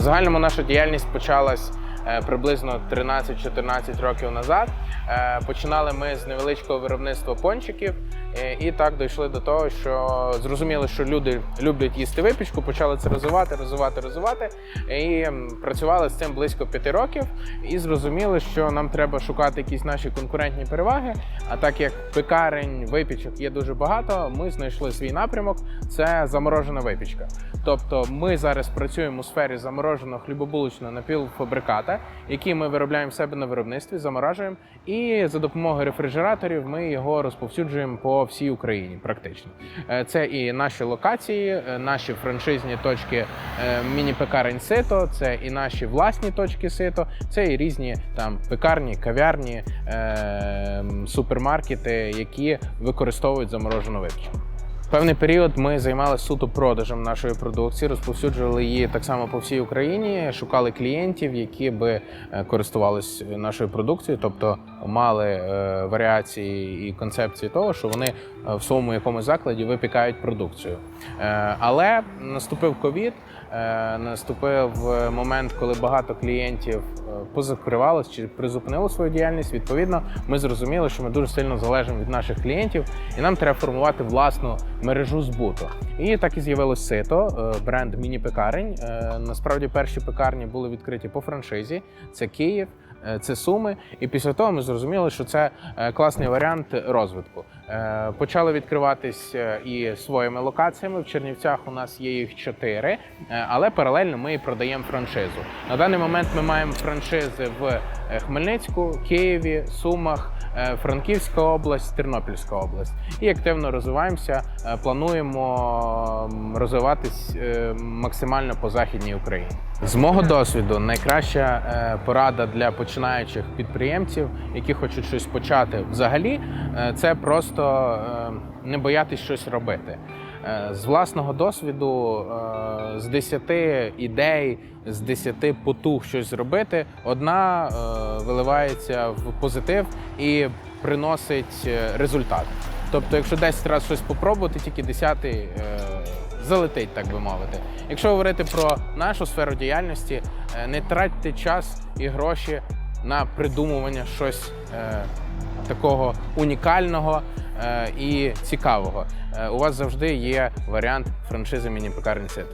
Загальному наша діяльність почалась е, приблизно 13-14 років назад. Е, Починали ми з невеличкого виробництва пончиків, і так дійшли до того, що зрозуміли, що люди люблять їсти випічку, почали це розвивати, розвивати, розвивати. І працювали з цим близько п'яти років. І зрозуміли, що нам треба шукати якісь наші конкурентні переваги. А так як пекарень, випічок є дуже багато, ми знайшли свій напрямок це заморожена випічка. Тобто ми зараз працюємо у сфері замороженого хлібобулочного напівфабриката, який ми виробляємо в себе на виробництві, заморажуємо, і за допомогою рефрижераторів ми його розповсюджуємо по всій Україні. Практично Е, це і наші локації, е, наші франшизні точки е, міні-пекарень сито, це і наші власні точки сито, це і різні там пекарні, кав'ярні, супермаркети, які використовують заморожену випічку. Певний період ми займалися суто продажем нашої продукції, розповсюджували її так само по всій Україні, шукали клієнтів, які би е, користувалися нашою продукцією, тобто мали е, варіації і концепції того, що вони е, в своєму якомусь закладі випікають продукцію. Але наступив ковід, наступив момент, коли багато клієнтів позакривалось чи призупинило свою діяльність. Відповідно, ми зрозуміли, що ми дуже сильно залежимо від наших клієнтів, і нам треба формувати власну мережу збуту. І так і з'явилось сито, е, бренд міні-пекарень. Е, Насправді перші пекарні були відкриті по франшизі. Це Київ. е, Це суми, і після того ми зрозуміли, що це класний варіант розвитку. Е, Почали відкриватись е, і своїми локаціями. В Чернівцях у нас є їх чотири, е, але паралельно ми і продаємо франшизу. На даний момент ми маємо франшизи в Хмельницьку, Києві, Сумах, Франківська область, Тернопільська область. І активно розвиваємося. Плануємо розвиватись максимально по західній Україні. З мого досвіду, найкраща порада для починаючих підприємців, які хочуть щось почати взагалі, це просто е, не боятись щось робити. Е, З власного досвіду, е, з 10 ідей, з 10 потуг щось зробити, одна виливається в позитив і приносить результат. Тобто, якщо 10 разів щось попробувати, тільки 10 е, залетить, так би мовити. Якщо говорити про нашу сферу діяльності, не тратьте час і гроші на придумування щось такого унікального і цікавого. Е, у вас завжди є варіант франшизи міні-пекарні сит.